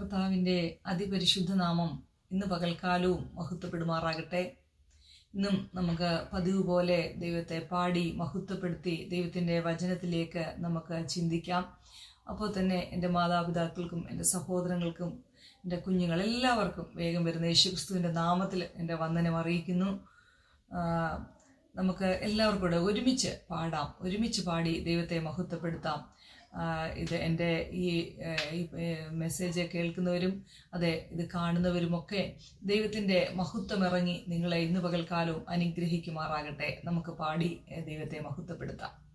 കർത്താവിന്റെ അതിപരിശുദ്ധ നാമം ഇന്ന് പകൽക്കാലവും മഹത്വപ്പെടുമാറാകട്ടെ. ഇന്നും നമുക്ക് പതിവ് പോലെ ദൈവത്തെ പാടി മഹത്വപ്പെടുത്തി ദൈവത്തിന്റെ വചനത്തിലേക്ക് നമുക്ക് ചിന്തിക്കാം. അപ്പോൾ തന്നെ എന്റെ മാതാപിതാക്കൾക്കും എന്റെ സഹോദരങ്ങൾക്കും എന്റെ കുഞ്ഞുങ്ങളെല്ലാവർക്കും വേഗം വരുന്ന യേശുക്രിസ്തുവിന്റെ നാമത്തിൽ എന്റെ വന്ദനം അറിയിക്കുന്നു. നമുക്ക് എല്ലാവർക്കും കൂടെ ഒരുമിച്ച് പാടാം. ഒരുമിച്ച് പാടി ദൈവത്തെ മഹത്വപ്പെടുത്താം. ഇത് എന്റെ ഈ മെസ്സേജ് കേൾക്കുന്നവരും അതെ ഇത് കാണുന്നവരുമൊക്കെ ദൈവത്തിന്റെ മഹത്വം ഇറങ്ങി നിങ്ങളെ ഇന്ന് പകൽക്കാലവും അനുഗ്രഹിക്കുമാറാകട്ടെ. നമുക്ക് പാടി ദൈവത്തെ മഹത്വപ്പെടുത്താം.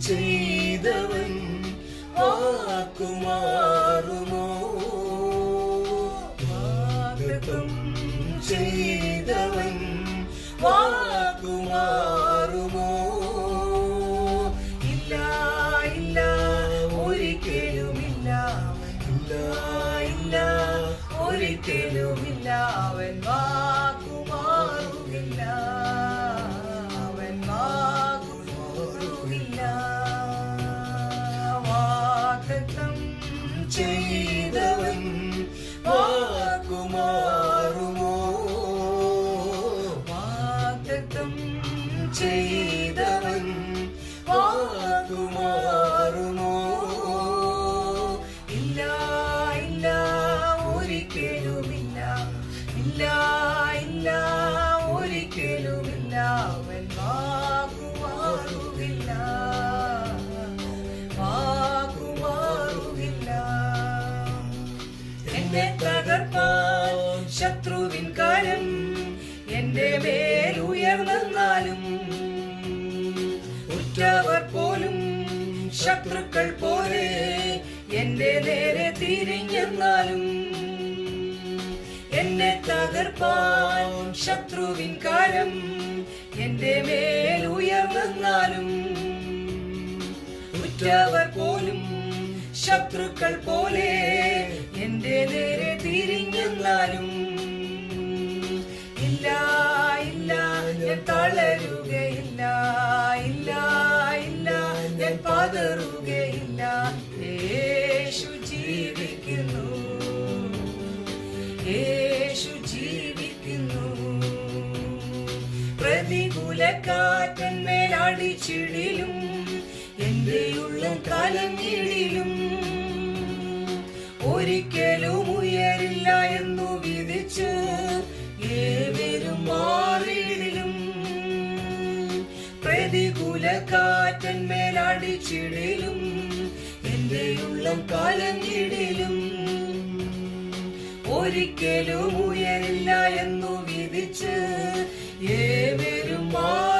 ചെയ്തവൻ വാക്കുമാറുമോ? വാഗ്ദത്തം ചെയ്തവൻ വാക്കുമാറുമോ? ഇല്ല ഇല്ല ഒരിക്കലുമില്ല. ഇല്ല ഇല്ല ഒരിക്കലുമില്ല. അവൻ വാക്കുമാറുകില്ല മേൽ ഉറ്റവർ പോലും ശത്രുക്കൾ പോലെ എന്റെ നേരെ തിരിഞ്ഞെന്നാലും എന്നെ തകർപ്പാൻ ശത്രുവിൻ കാലം എന്റെ മേൽ ഉയർന്നാലും ഉറ്റവർ പോലും ശത്രുക്കൾ പോലെ എന്റെ നേരെ തിരിഞ്ഞെന്നാലും ഇല്ല തളരുകയില്ല ഇല്ല ഇല്ല ഞാൻ പതറുകയില്ല. യേശു ജീവിക്കുന്നു. യേശു ജീവിക്കുന്നു. പ്രതികൂല കാറ്റന്മേൽ എന്റെ ഉള്ളം കലങ്ങിടിലും കാറ്റന്മേൽ അടിച്ചിടിലും എന്റെ ഉള്ളം കലങ്ങിടിലും ഒരിക്കലും ഉയരില്ല എന്നു വിധിച്ച് ഏവരും മാറിയിലും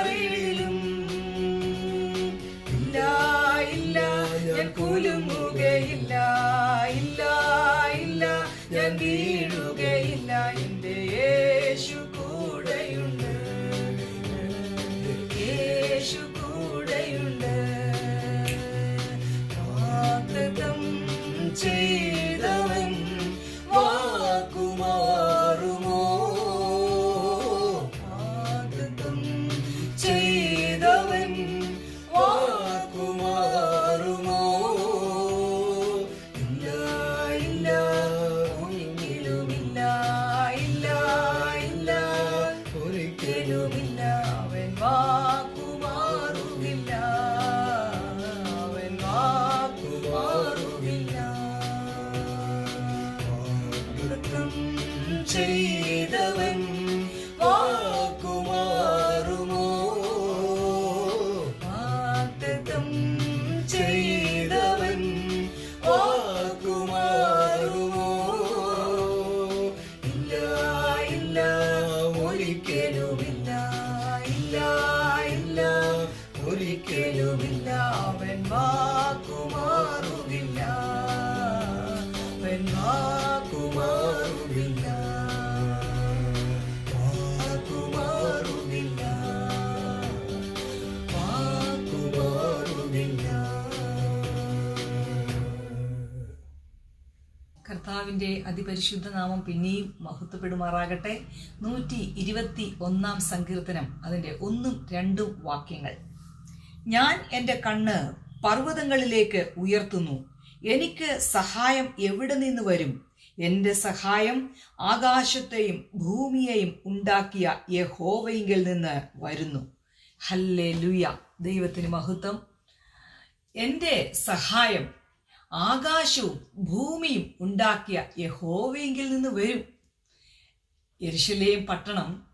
ചെയ്തവൻ കർത്താവിന്റെ അതിപരിശുദ്ധ നാമം പിന്നെയും മഹത്വപ്പെടുമാറാകട്ടെ. നൂറ്റി ഇരുപത്തി ഒന്നാം സങ്കീർത്തനം അതിന്റെ ഒന്നും രണ്ടും വാക്യങ്ങൾ. ഞാൻ എന്റെ കണ്ണ് പർവതങ്ങളിലേക്ക് ഉയർത്തുന്നു. എനിക്ക് സഹായം എവിടെ നിന്ന് വരും? എന്റെ സഹായം ആകാശത്തെയും ഭൂമിയെയും ഉണ്ടാക്കിയ യഹോവയിങ്കിൽ നിന്ന് വരുന്നു. ഹല്ലേ ലുയ ദൈവത്തിന് മഹത്വം. എന്റെ സഹായം ആകാശവും ഭൂമിയും ഉണ്ടാക്കിയ യഹോവയെങ്കിൽ നിന്ന് വരും. യരിശലേം പട്ടണം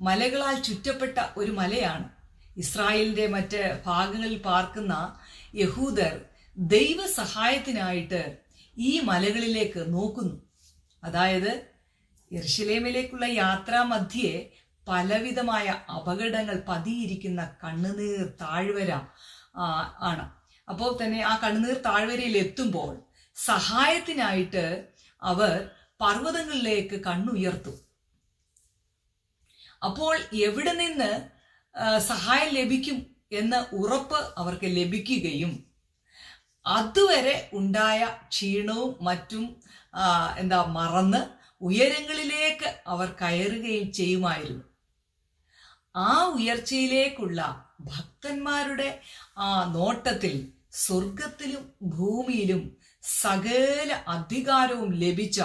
മലകളാൽ ചുറ്റപ്പെട്ട ഒരു മലയാണ്. ഇസ്രായേലിന്റെ മറ്റ് ഭാഗങ്ങളിൽ പാർക്കുന്ന യഹൂദർ ദൈവ സഹായത്തിനായിട്ട് ഈ മലകളിലേക്ക് നോക്കുന്നു. അതായത് യെരുശലേമിലേക്കുള്ള യാത്രാ മധ്യേ പലവിധമായ അപകടങ്ങൾ പതിയിരിക്കുന്ന കണ്ണുനീർ താഴ്വര ആണ്. അപ്പോൾ തന്നെ ആ കണ്ണുനീർ താഴ്വരയിൽ എത്തുമ്പോൾ സഹായത്തിനായിട്ട് അവർ പർവതങ്ങളിലേക്ക് കണ്ണുയർത്തു. അപ്പോൾ എവിടെ നിന്ന് സഹായം ലഭിക്കും എന്ന ഉറപ്പ് അവർക്ക് ലഭിക്കുകയും അതുവരെ ഉണ്ടായ ക്ഷീണവും മറ്റും എന്താ മറന്ന് ഉയരങ്ങളിലേക്ക് അവർ കയറുകയും ചെയ്യുമായിരുന്നു. ആ ഉയർച്ചയിലേക്കുള്ള ഭക്തന്മാരുടെ ആ നോട്ടത്തിൽ സ്വർഗത്തിലും ഭൂമിയിലും സകല അധികാരവും ലഭിച്ച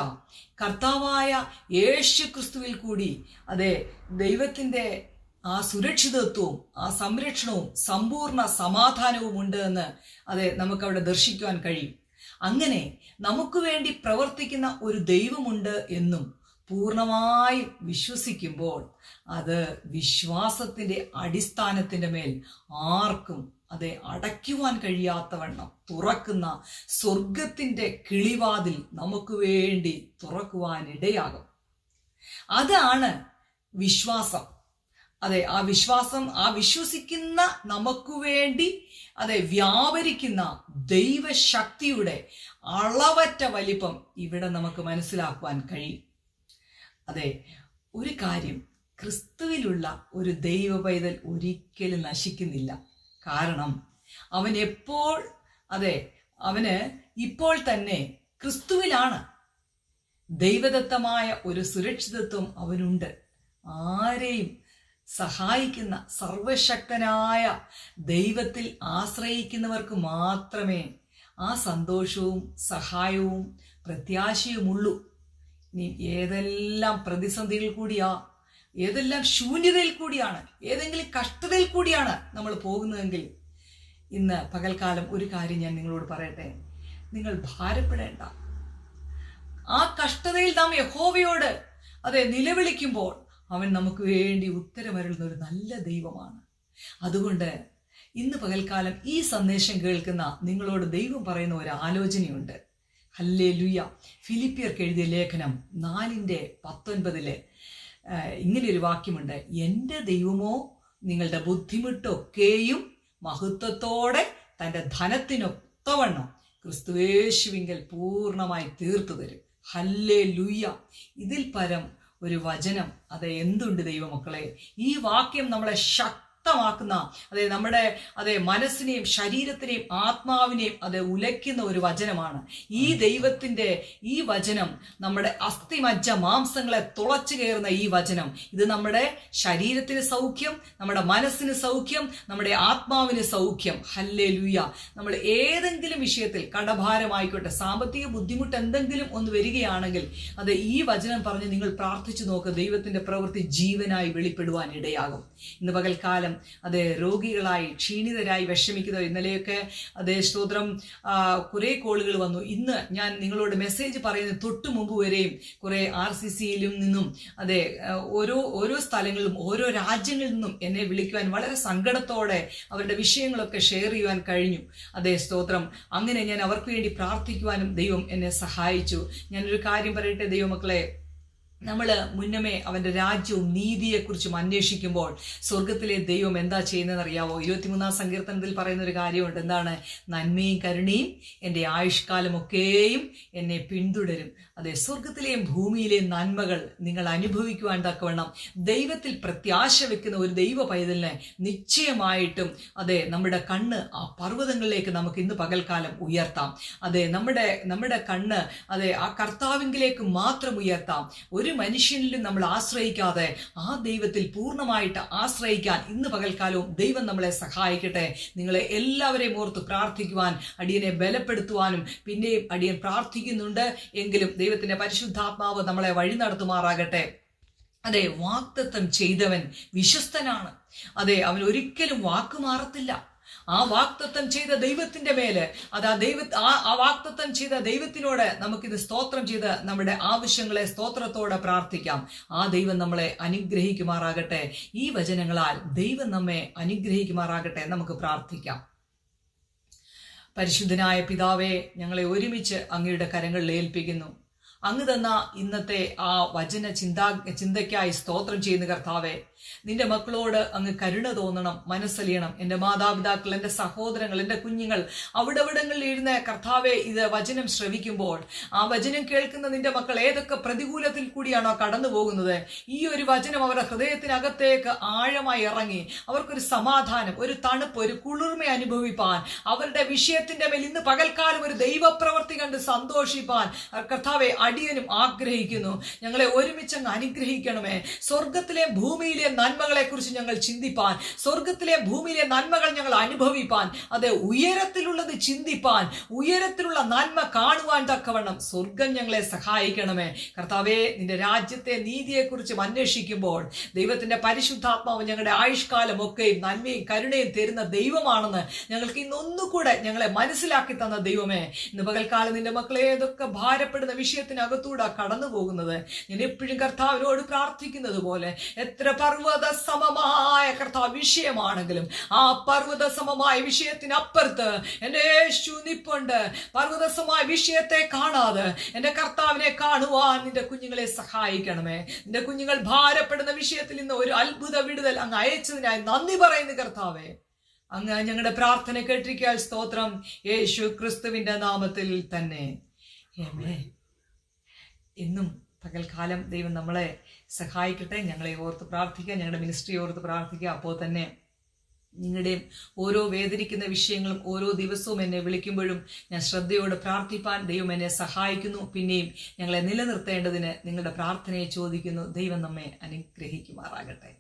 കർത്താവായ യേശു ക്രിസ്തുവിൽ കൂടി അതെ ദൈവത്തിന്റെ ആ സുരക്ഷിതത്വവും ആ സംരക്ഷണവും സമ്പൂർണ സമാധാനവും ഉണ്ട് എന്ന് അതെ നമുക്കവിടെ ദർശിക്കുവാൻ കഴിയും. അങ്ങനെ നമുക്ക് വേണ്ടി പ്രവർത്തിക്കുന്ന ഒരു ദൈവമുണ്ട് എന്നും പൂർണമായും വിശ്വസിക്കുമ്പോൾ അത് വിശ്വാസത്തിന്റെ അടിസ്ഥാനത്തിന്റെ മേൽ ആർക്കും അതെ അടയ്ക്കുവാൻ കഴിയാത്തവണ്ണം തുറക്കുന്ന സ്വർഗത്തിന്റെ കിളിവാതിൽ നമുക്ക് വേണ്ടി തുറക്കുവാൻ ഇടയാകും. അതാണ് വിശ്വാസം. അതെ ആ വിശ്വാസം ആ വിശ്വസിക്കുന്ന നമുക്ക് വേണ്ടി അതെ വ്യാപരിക്കുന്ന ദൈവശക്തിയുടെ അളവറ്റ വലിപ്പം ഇവിടെ നമുക്ക് മനസ്സിലാക്കുവാൻ കഴിയും. അതെ ഒരു കാര്യം ക്രിസ്തുവിലുള്ള ഒരു ദൈവ പൈതൽ ഒരിക്കലും നശിക്കുന്നില്ല. കാരണം അവൻ എപ്പോൾ അതെ അവന് ഇപ്പോൾ തന്നെ ക്രിസ്തുവിലാണ്. ദൈവദത്തമായ ഒരു സുരക്ഷിതത്വം അവനുണ്ട്. ആരെയും സഹായിക്കുന്ന സർവശക്തനായ ദൈവത്തിൽ ആശ്രയിക്കുന്നവർക്ക് മാത്രമേ ആ സന്തോഷവും സഹായവും പ്രത്യാശയുമുള്ളൂ. ഇനി ഏതെല്ലാം പ്രതിസന്ധികൾ കൂടിയാ ഏതെല്ലാം ശൂന്യതയിൽ കൂടിയാണ് ഏതെങ്കിലും കഷ്ടതയിൽ കൂടിയാണ് നമ്മൾ പോകുന്നതെങ്കിൽ ഇന്ന് പകൽക്കാലം ഒരു കാര്യം ഞാൻ നിങ്ങളോട് പറയട്ടെ. നിങ്ങൾ ഭാരപ്പെടേണ്ട. ആ കഷ്ടതയിൽ നാം യഹോവയോട് അതെ നിലവിളിക്കുമ്പോൾ അവൻ നമുക്ക് വേണ്ടി ഉത്തരമരുളുന്ന ഒരു നല്ല ദൈവമാണ്. അതുകൊണ്ട് ഇന്ന് പകൽക്കാലം ഈ സന്ദേശം കേൾക്കുന്ന നിങ്ങളോട് ദൈവം പറയുന്ന ഒരു ആലോചനയുണ്ട്. ഹല്ലേ ലുയ ഫിലിപ്പിയർക്ക് എഴുതിയ ലേഖനം നാലിന്റെ പത്തൊൻപതിൽ ഇങ്ങനെ ഒരു വാക്യമുണ്ട്. എന്റെ ദൈവമോ നിങ്ങളുടെ ബുദ്ധിമുട്ടൊക്കെയും മഹത്വത്തോടെ തന്റെ ധനത്തിനൊത്തവണ്ണം ക്രിസ്തുവേശുവിങ്കൽ പൂർണമായി തീർത്തു തരും. ഹല്ലേ ലുയ്യ ഇതിൽ പരം ഒരു വചനം. അത് എന്തുണ്ട് ദൈവമക്കളെ? ഈ വാക്യം നമ്മളെ ശക്തമാക്കുന്ന അതെ നമ്മുടെ അതെ മനസ്സിനെയും ശരീരത്തിനെയും ആത്മാവിനെയും അത് ഉലയ്ക്കുന്ന ഒരു വചനമാണ്. ഈ ദൈവത്തിന്റെ ഈ വചനം നമ്മുടെ അസ്ഥിമജ്ജ മാംസങ്ങളെ തുളച്ചു കയറുന്ന ഈ വചനം ഇത് നമ്മുടെ ശരീരത്തിന് സൗഖ്യം നമ്മുടെ മനസ്സിന് സൗഖ്യം നമ്മുടെ ആത്മാവിന് സൗഖ്യം. ഹല്ലേ ലൂയ നമ്മൾ ഏതെങ്കിലും വിഷയത്തിൽ കടഭാരമായിക്കോട്ടെ സാമ്പത്തിക ബുദ്ധിമുട്ട് എന്തെങ്കിലും ഒന്ന് വരികയാണെങ്കിൽ അത് ഈ വചനം പറഞ്ഞ് നിങ്ങൾ പ്രാർത്ഥിച്ചു നോക്കുക ദൈവത്തിന്റെ പ്രവൃത്തി ജീവനായി വെളിപ്പെടുവാൻ ഇടയാകും. ഇന്ന് പകൽക്കാലം അത് രോഗികളായി ക്ഷീണിതരായി വിഷമിക്കുന്നത് ഇന്നലെയൊക്കെ അതേ സ്തോത്രം കുറെ കോളുകൾ വന്നു. ഇന്ന് ഞാൻ നിങ്ങളോട് മെസ്സേജ് പറയുന്ന തൊട്ടു മുമ്പ് വരെയും കുറേ ആർ സി സിയിലും നിന്നും അതെ ഓരോ ഓരോ സ്ഥലങ്ങളിലും ഓരോ രാജ്യങ്ങളിൽ നിന്നും എന്നെ വിളിക്കുവാൻ വളരെ സങ്കടത്തോടെ അവരുടെ വിഷയങ്ങളൊക്കെ ഷെയർ ചെയ്യുവാൻ കഴിഞ്ഞു. അതേ സ്തോത്രം. അങ്ങനെ ഞാൻ അവർക്ക് വേണ്ടി പ്രാർത്ഥിക്കുവാനും ദൈവം എന്നെ സഹായിച്ചു. ഞാനൊരു കാര്യം പറയട്ടെ ദൈവമക്കളെ? നമ്മൾ മുന്നമേ അവന്റെ രാജ്യവും നീതിയെക്കുറിച്ചും അന്വേഷിക്കുമ്പോൾ സ്വർഗത്തിലെ ദൈവം എന്താ ചെയ്യുന്നതെന്ന് അറിയാവോ ഇരുപത്തിമൂന്നാം സങ്കീർത്തനത്തിൽ പറയുന്ന ഒരു കാര്യമുണ്ട്. എന്താണ്? നന്മയും കരുണയും എന്റെ ആയുഷ്കാലമൊക്കെയും എന്നെ പിന്തുടരും. അതെ സ്വർഗത്തിലെയും ഭൂമിയിലെയും നന്മകൾ നിങ്ങൾ അനുഭവിക്കുവാൻ തക്കവണ്ണം ദൈവത്തിൽ പ്രത്യാശ വെക്കുന്ന ഒരു ദൈവ പൈതലിനെ നിശ്ചയമായിട്ടും അതെ നമ്മുടെ കണ്ണ് ആ പർവതങ്ങളിലേക്ക് നമുക്ക് ഇന്ന് പകൽക്കാലം ഉയർത്താം. അതെ നമ്മുടെ നമ്മുടെ കണ്ണ് അതെ ആ കർത്താവിങ്കിലേക്ക് മാത്രം ഉയർത്താം. ഒരു ഒരു മനുഷ്യനിലും നമ്മൾ ആശ്രയിക്കാതെ ആ ദൈവത്തിൽ പൂർണമായിട്ട് ആശ്രയിക്കാൻ ഇന്ന് പകൽക്കാലവും ദൈവം നമ്മളെ സഹായിക്കട്ടെ. നിങ്ങളെ എല്ലാവരെയും ഓർത്ത് പ്രാർത്ഥിക്കുവാൻ അടിയനെ ബലപ്പെടുത്തുവാനും പിന്നെയും അടിയൻ പ്രാർത്ഥിക്കുന്നുണ്ട്. എങ്കിലും ദൈവത്തിന്റെ പരിശുദ്ധാത്മാവ് നമ്മളെ വഴി നടത്തുമാറാകട്ടെ. അതെ വാക്തത്വം ചെയ്തവൻ വിശ്വസ്തനാണ്. അതെ അവൻ ഒരിക്കലും വാക്ക് മാറത്തില്ല ആ വാക്തത്വം ചെയ്ത ദൈവത്തിന്റെ മേൽ അത് ആ ദൈവ ആ വാക്തത്വം ചെയ്ത ദൈവത്തിനോട് നമുക്കിത് സ്തോത്രം ചെയ്ത് നമ്മുടെ ആവശ്യങ്ങളെ സ്തോത്രത്തോടെ പ്രാർത്ഥിക്കാം. ആ ദൈവം നമ്മളെ അനുഗ്രഹിക്കുമാറാകട്ടെ. ഈ വചനങ്ങളാൽ ദൈവം നമ്മെ അനുഗ്രഹിക്കുമാറാകട്ടെ നമുക്ക് പ്രാർത്ഥിക്കാം. പരിശുദ്ധനായ പിതാവെ ഞങ്ങളെ ഒരുമിച്ച് അങ്ങയുടെ കരങ്ങളിൽ ഏൽപ്പിക്കുന്നു. അങ്ങ് തന്ന ഇന്നത്തെ ആ വചന ചിന്താ ചിന്തയ്ക്കായി സ്തോത്രം ചെയ്യുന്ന കർത്താവെ നിന്റെ മക്കളോട് അങ്ങ് കരുണ തോന്നണം മനസ്സലിയണം. എന്റെ മാതാപിതാക്കൾ എന്റെ സഹോദരങ്ങൾ എന്റെ കുഞ്ഞുങ്ങൾ അവിടവിടങ്ങളിൽ ഇരുന്ന് കർത്താവെ ഇത് വചനം ശ്രവിക്കുമ്പോൾ ആ വചനം കേൾക്കുന്ന നിന്റെ മക്കൾ ഏതൊക്കെ പ്രതികൂലത്തിൽ കൂടിയാണോ കടന്നു പോകുന്നത് ഈ ഒരു വചനം അവരുടെ ഹൃദയത്തിനകത്തേക്ക് ആഴമായി ഇറങ്ങി അവർക്കൊരു സമാധാനം ഒരു തണുപ്പ് ഒരു കുളിർമ അനുഭവിപ്പാൻ അവരുടെ വിഷയത്തിന്റെ മേൽ ഇന്ന് പകൽക്കാലം ഒരു ദൈവപ്രവൃത്തി കണ്ട് സന്തോഷിപ്പാൻ കർത്താവെ അടിയനും ആഗ്രഹിക്കുന്നു. ഞങ്ങളെ ഒരുമിച്ചങ്ങ് അനുഗ്രഹിക്കണമേ. സ്വർഗത്തിലെ ഭൂമിയിലെ നന്മകളെ കുറിച്ച് ഞങ്ങൾ ചിന്തിപ്പാൻ സ്വർഗത്തിലെ ഭൂമിയിലെ നന്മകൾ ഞങ്ങൾ അനുഭവിപ്പാൻ അത് ഉയരത്തിലുള്ളത് ചിന്തിപ്പാൻ ഉയരത്തിലുള്ള നന്മ കാണുവാൻ തക്കവണ്ണം സ്വർഗം ഞങ്ങളെ സഹായിക്കണമേ. കർത്താവേ നിന്റെ രാജ്യത്തെ നീതിയെക്കുറിച്ച് അന്വേഷിക്കുമ്പോൾ ദൈവത്തിന്റെ പരിശുദ്ധാത്മാവ് ഞങ്ങളുടെ ആയുഷ്കാലം ഒക്കെയും നന്മയും കരുണയും തരുന്ന ദൈവമാണെന്ന് ഞങ്ങൾക്ക് ഇന്നൊന്നുകൂടെ ഞങ്ങളെ മനസ്സിലാക്കി തന്ന ദൈവമേ. ഇന്ന് പകൽക്കാലം നിന്റെ മക്കളെ ഏതൊക്കെ ഭാരപ്പെടുന്ന വിഷയത്തിനകത്തൂടെ കടന്നു പോകുന്നത് ഞാൻ എപ്പോഴും കർത്താവിനോട് പ്രാർത്ഥിക്കുന്നത് പോലെ എത്ര പർവത സമമായ കർത്താവ് വിഷയമാണെങ്കിലും ആ പർവത സമമായ വിഷയത്തിനപ്പുറത്ത് എന്റെ യേശു നിപ്പുണ്ട്. പർവതസമായ വിഷയത്തെ കാണാതെ എന്റെ കർത്താവിനെ കാണുവാൻ നിന്റെ കുഞ്ഞുങ്ങളെ സഹായിക്കണമേ. നിന്റെ കുഞ്ഞുങ്ങൾ ഭാരപ്പെടുന്ന വിഷയത്തിൽ നിന്ന് ഒരു അത്ഭുത വിടുതൽ അങ്ങ് അയച്ചതിനായി നന്ദി പറയുന്നു കർത്താവേ. അങ്ങ് ഞങ്ങളുടെ പ്രാർത്ഥന കേട്ടിരിക്കാൻ സ്തോത്രം യേശു ക്രിസ്തുവിന്റെ നാമത്തിൽ തന്നെ. എന്നും പകൽക്കാലം ദൈവം നമ്മളെ സഹായിക്കട്ടെ ഞങ്ങളെ ഓർത്ത് പ്രാർത്ഥിക്കുക ഞങ്ങളുടെ മിനിസ്ട്രി ഓർത്ത് പ്രാർത്ഥിക്കുക. അപ്പോൾ തന്നെ നിങ്ങളുടെയും ഓരോ വേദനിക്കുന്ന വിഷയങ്ങളും ഓരോ ദിവസവും എന്നെ വിളിക്കുമ്പോഴും ഞാൻ ശ്രദ്ധയോടെ പ്രാർത്ഥിപ്പാൻ ദൈവം എന്നെ സഹായിക്കുന്നു. പിന്നെയും ഞങ്ങളെ നിലനിർത്തേണ്ടതിന് നിങ്ങളുടെ പ്രാർത്ഥനയെ ചോദിക്കുന്നു. ദൈവം നമ്മെ അനുഗ്രഹിക്കുമാറാകട്ടെ.